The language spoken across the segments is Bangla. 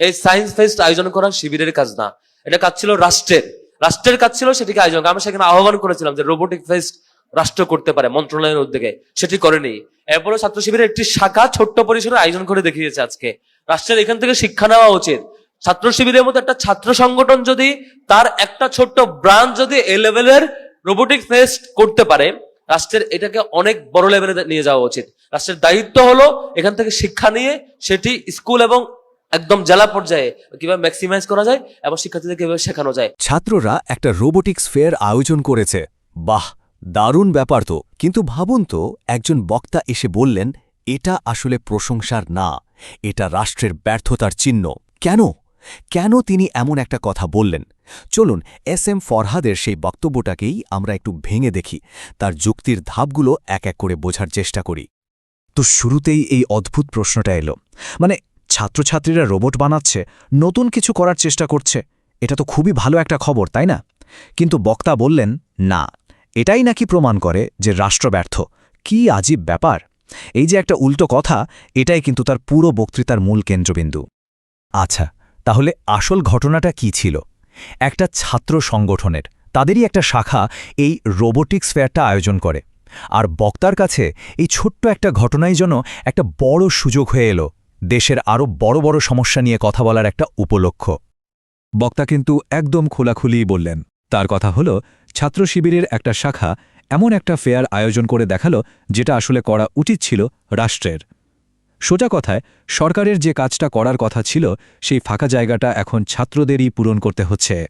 এই সায়েন্স ফেস্ট আয়োজন করা শিবিরের কাজ না। এটা কাজ ছিল রাষ্ট্রের। রাষ্ট্রের কাজ ছিল সেটিকে আয়োজন। আমরা সেখানে আহ্বান করেছিলাম যে রোবোটিক ফেস্ট রাষ্ট্র করতে পারে মন্ত্রণালয়ের উদ্যোগে। সেটি করেনি। এরপরে ছাত্র শিবিরের একটি শাখা ছোট্ট পরিসরে আয়োজন করে দেখিয়েছে আজকে। রাষ্ট্রের এখান থেকে শিক্ষা নেওয়া উচিত। ছাত্র শিবিরের মতো একটা ছাত্র সংগঠন যদি, তার একটা ছোট্ট ব্রাঞ্চ যদি এ লেভেলের রোবোটিক ফেস্ট করতে পারে, রাষ্ট্রের এটাকে অনেক বড় লেভেলে নিয়ে যাওয়া উচিত। রাষ্ট্রের দায়িত্ব হলো এখান থেকে শিক্ষা নিয়ে সেটি স্কুল এবং একদম জেলা পর্যায়ে কীভাবে ম্যাক্সিমাইজ করা যায় এবং শিক্ষার্থীদের কীভাবে শেখানো যায়। ছাত্ররা একটা রোবোটিক্স ফেয়ার আয়োজন করেছে। বাহ, দারুণ ব্যাপার তো। কিন্তু ভাবুন তো, একজন বক্তা এসে বললেন, এটা আসলে প্রশংসার না, এটা রাষ্ট্রের ব্যর্থতার চিহ্ন। কেন? কেন তিনি এমন একটা কথা বললেন? চলুন, এস এম ফরহাদের সেই বক্তব্যটাকেই আমরা একটু ভেঙে দেখি। তার যুক্তির ধাপগুলো এক এক করে বোঝার চেষ্টা করি। তো শুরুতেই এই অদ্ভুত প্রশ্নটা এলো। মানে ছাত্রছাত্রীরা রোবট বানাচ্ছে, নতুন কিছু করার চেষ্টা করছে। এটা তো খুবই ভালো একটা খবর, তাই না? কিন্তু বক্তা বললেন, না, এটাই নাকি প্রমাণ করে যে রাষ্ট্র ব্যর্থ। কি আজীব ব্যাপার। এই যে একটা উল্টো কথা, এটাই কিন্তু তার পুরো বক্তৃতার মূল কেন্দ্রবিন্দু। আচ্ছা তাহলে আসল ঘটনাটা কি ছিল? একটা ছাত্র সংগঠনের, তাদেরই একটা শাখা এই রোবোটিক্স ফেয়ারটা আয়োজন করে। আর বক্তার কাছে এই ছোট্ট একটা ঘটনাই যেন একটা বড় সুযোগ হয়ে এলো। দেশের আরও বড় বড় সমস্যা নিয়ে কথা বলার একটা উপলক্ষ। বক্তা কিন্তু একদম খোলাখুলি বললেন, তার কথা হল, ছাত্র শিবিরের একটা শাখা এমন একটা ফেয়ার আয়োজন করে দেখাল যেটা আসলে করা উচিত ছিল রাষ্ট্রের। সোজা কথায়, সরকারের যে কাজটা করার কথা ছিল, সেই ফাঁকা জায়গাটা এখন ছাত্রদেরই পূরণ করতে হচ্ছে।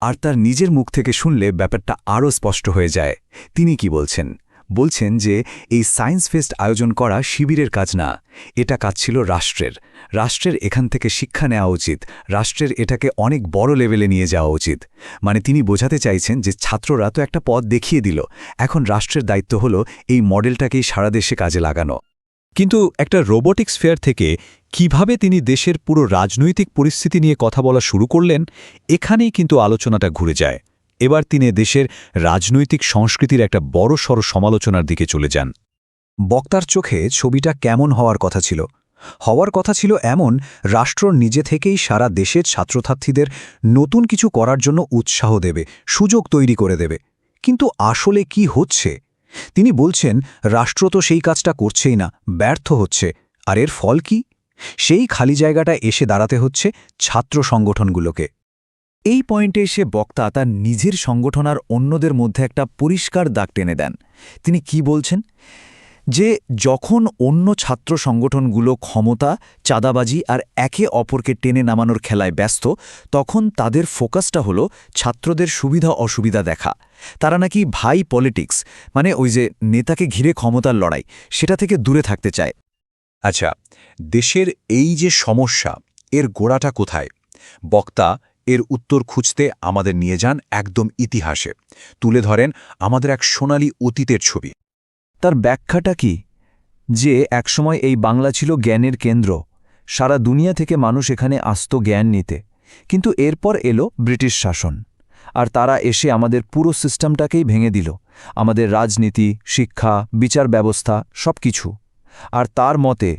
আর তার নিজের মুখ থেকে শুনলে ব্যাপারটা আরও স্পষ্ট হয়ে যায়। তিনি কি বলছেন? বলছেন যে এই সায়েন্স ফেস্ট আয়োজন করা শিবিরের কাজ না, এটা কাজ ছিল রাষ্ট্রের। রাষ্ট্রের এখান থেকে শিক্ষা নেওয়া উচিত, রাষ্ট্রের এটাকে অনেক বড় লেভেলে নিয়ে যাওয়া উচিত। মানে তিনি বোঝাতে চাইছেন যে ছাত্ররা তো একটা পথ দেখিয়ে দিল, এখন রাষ্ট্রের দায়িত্ব হল এই মডেলটাকেই সারা দেশে কাজে লাগানো। কিন্তু একটা রোবোটিক্স ফেয়ার থেকে কীভাবে তিনি দেশের পুরো রাজনৈতিক পরিস্থিতি নিয়ে কথা বলা শুরু করলেন, এখানেই কিন্তু আলোচনাটা ঘুরে যায়। এবার তিনি দেশের রাজনৈতিক সংস্কৃতির একটা বড় সড় সমালোচনার দিকে চলে যান। বক্তার চোখে ছবিটা কেমন হওয়ার কথা ছিল? হওয়ার কথা ছিল এমন, রাষ্ট্র নিজে থেকেই সারা দেশের ছাত্রছাত্রীদের নতুন কিছু করার জন্য উৎসাহ দেবে, সুযোগ তৈরি করে দেবে। কিন্তু আসলে কি হচ্ছে? তিনি বলছেন, রাষ্ট্র তো সেই কাজটা করছেই না, ব্যর্থ হচ্ছে। আর এর ফল কি? সেই খালি জায়গাটা এসে দাঁড়াতে হচ্ছে ছাত্র সংগঠনগুলোকে। এই পয়েন্টে এসে বক্তা তার নিজের সংগঠন আর অন্যদের মধ্যে একটা পরিষ্কার দাগ টেনে দেন। তিনি কি বলছেন? যে যখন অন্য ছাত্র সংগঠনগুলো ক্ষমতা, চাঁদাবাজি আর একে অপরকে টেনে নামানোর খেলায় ব্যস্ত, তখন তাদের ফোকাসটা হলো ছাত্রদের সুবিধা অসুবিধা দেখা। তারা নাকি ভাই পলিটিক্স মানে ওই যে নেতাকে ঘিরে ক্ষমতার লড়াই, সেটা থেকে দূরে থাকতে চায়। আচ্ছা দেশের এই যে সমস্যা, এর গোড়াটা কোথায়? বক্তা এর উত্তর খুঁজতে আমাদের নিয়ে যান একদম ইতিহাসে। তুলে ধরেন আমাদের এক সোনালী অতীতের ছবি। তার ব্যাখ্যাটা কি? যে একসময় এই বাংলা ছিল জ্ঞানের কেন্দ্র। সারা দুনিয়া থেকে মানুষ এখানে আসত জ্ঞান নিতে। কিন্তু এরপর এলো ব্রিটিশ শাসন। আর তারা এসে আমাদের পুরো সিস্টেমটাকেই ভেঙে দিল। আমাদের রাজনীতি, শিক্ষা, বিচার ব্যবস্থা সব কিছু আর তার মতে,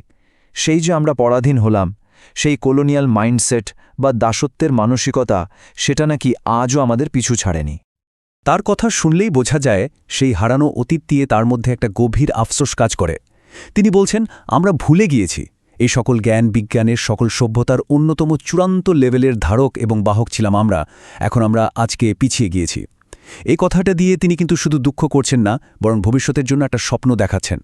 সেই যে আমরা পরাধীন হলাম, সেই কলোনিয়াল মাইন্ডসেট বা দাসত্বের মানসিকতা, সেটা নাকি আজও আমাদের পিছু ছাড়েনি। তার কথা শুনলেই বোঝা যায়, সেই হারানো অতীত দিয়ে তার মধ্যে একটা গভীর আফসোস কাজ করে। তিনি বলছেন, আমরা ভুলে গিয়েছি। এই সকল জ্ঞান বিজ্ঞানের সকল সভ্যতার অন্যতম চূড়ান্ত লেভেলের ধারক এবং বাহক ছিলাম আমরা। এখন আমরা আজকে পিছিয়ে গিয়েছি। এই কথাটা দিয়ে তিনি কিন্তু শুধু দুঃখ করছেন না, বরং ভবিষ্যতের জন্য একটা স্বপ্ন দেখাচ্ছেন।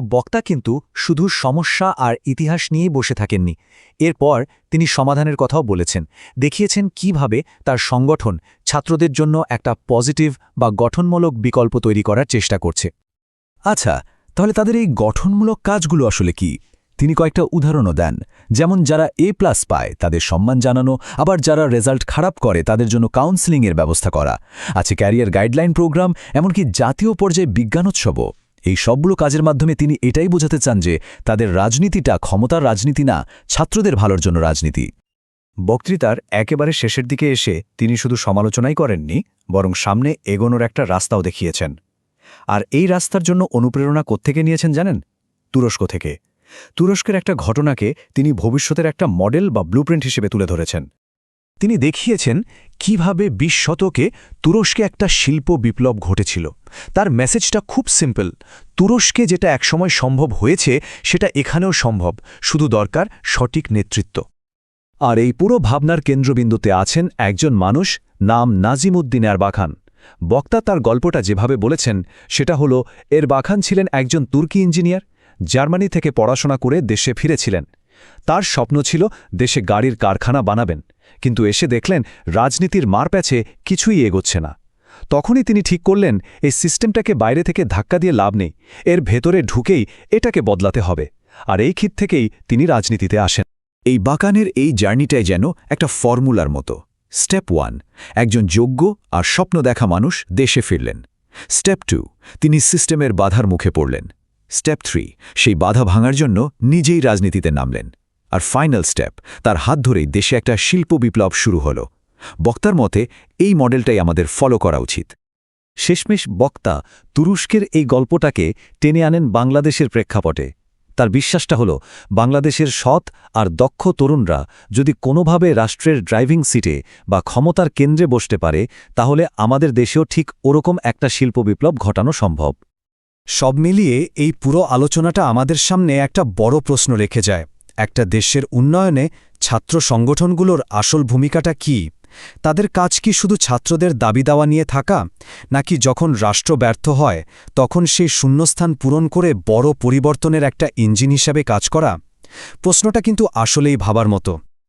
বক্তা কিন্তু শুধু সমস্যা আর ইতিহাস নিয়েই বসে থাকেননি। এরপর তিনি সমাধানের কথাও বলেছেন। দেখিয়েছেন কীভাবে তার সংগঠন ছাত্রদের জন্য একটা পজিটিভ বা গঠনমূলক বিকল্প তৈরি করার চেষ্টা করছে। আচ্ছা তাহলে তাদের এই গঠনমূলক কাজগুলো আসলে কি? তিনি কয়েকটা উদাহরণও দেন। যেমন যারা এ প্লাস পায়, তাদের সম্মান জানানো, আবার যারা রেজাল্ট খারাপ করে, তাদের জন্য কাউন্সেলিংয়ের ব্যবস্থা করা। আছে ক্যারিয়ার গাইডলাইন প্রোগ্রাম, এমনকি জাতীয় পর্যায়ে বিজ্ঞানোৎসবও। এই সবগুলো কাজের মাধ্যমে তিনি এটাই বোঝাতে চান যে তাদের রাজনীতিটা ক্ষমতার রাজনীতি না, ছাত্রদের ভালোর জন্য রাজনীতি। বক্তৃতার একেবারে শেষের দিকে এসে তিনি শুধু সমালোচনাই করেননি, বরং সামনে এগোনোর একটা রাস্তাও দেখিয়েছেন। আর এই রাস্তার জন্য অনুপ্রেরণা কোত্থেকে নিয়েছেন জানেন? তুরস্ক থেকে। তুরস্কের একটা ঘটনাকে তিনি ভবিষ্যতের একটা মডেল বা ব্লুপ্রিন্ট হিসেবে তুলে ধরেছেন। তিনি দেখিয়েছেন কীভাবে বিশ শতকে তুরস্কে একটা শিল্প বিপ্লব ঘটেছিল। তার মেসেজটা খুব সিম্পল। তুরস্কে যেটা একসময় সম্ভব হয়েছে, সেটা এখানেও সম্ভব। শুধু দরকার সঠিক নেতৃত্ব। আর এই পুরো ভাবনার কেন্দ্রবিন্দুতে আছেন একজন মানুষ, নাম নাজিমুদ্দিন এরবাখান। বক্তা তার গল্পটা যেভাবে বলেছেন, সেটা হলো, এরবাখান ছিলেন একজন তুর্কি ইঞ্জিনিয়ার, জার্মানি থেকে পড়াশোনা করে দেশে ফিরেছিলেন। তার স্বপ্ন ছিল দেশে গাড়ির কারখানা বানাবেন। কিন্তু এসে দেখলেন, রাজনীতির মারপ্যাচে কিছুই এগোচ্ছে না। তখনই তিনি ঠিক করলেন, এই সিস্টেমটাকে বাইরে থেকে ধাক্কা দিয়ে লাভ নেই, এর ভেতরে ঢুকেই এটাকে বদলাতে হবে। আর এই ক্ষিত থেকেই তিনি রাজনীতিতে আসেন। এই বাকানের এই জার্নিটাই যেন একটা ফর্মুলার মতো। স্টেপ ওয়ান, একজন যোগ্য আর স্বপ্ন দেখা মানুষ দেশে ফিরলেন। স্টেপ টু, তিনি সিস্টেমের বাধার মুখে পড়লেন। স্টেপ থ্রি, সেই বাধা ভাঙার জন্য নিজেই রাজনীতিতে নামলেন। আর ফাইনাল স্টেপ, তার হাত ধরেই দেশে একটা শিল্প বিপ্লব শুরু হল। বক্তার মতে, এই মডেলটাই আমাদের ফলো করা উচিত। শেষমেশ বক্তা তুরস্কের এই গল্পটাকে টেনে আনেন বাংলাদেশের প্রেক্ষাপটে। তার বিশ্বাসটা হল, বাংলাদেশের সৎ আর দক্ষ তরুণরা যদি কোনোভাবে রাষ্ট্রের ড্রাইভিং সিটে বা ক্ষমতার কেন্দ্রে বসতে পারে, তাহলে আমাদের দেশেও ঠিক ওরকম একটা শিল্প বিপ্লব ঘটানো সম্ভব। সব মিলিয়ে এই পুরো আলোচনাটা আমাদের সামনে একটা বড় প্রশ্ন রেখে যায়। একটা দেশের উন্নয়নে ছাত্র সংগঠনগুলোর আসল ভূমিকাটা কি? তাদের কাজ কি শুধু ছাত্রদের দাবি দাওয়া নিয়ে থাকা, নাকি যখন রাষ্ট্র ব্যর্থ হয়, তখন সেই শূন্যস্থান পূরণ করে বড় পরিবর্তনের একটা ইঞ্জিন হিসাবে কাজ করা? প্রশ্নটা কিন্তু আসলেই ভাবার মতো।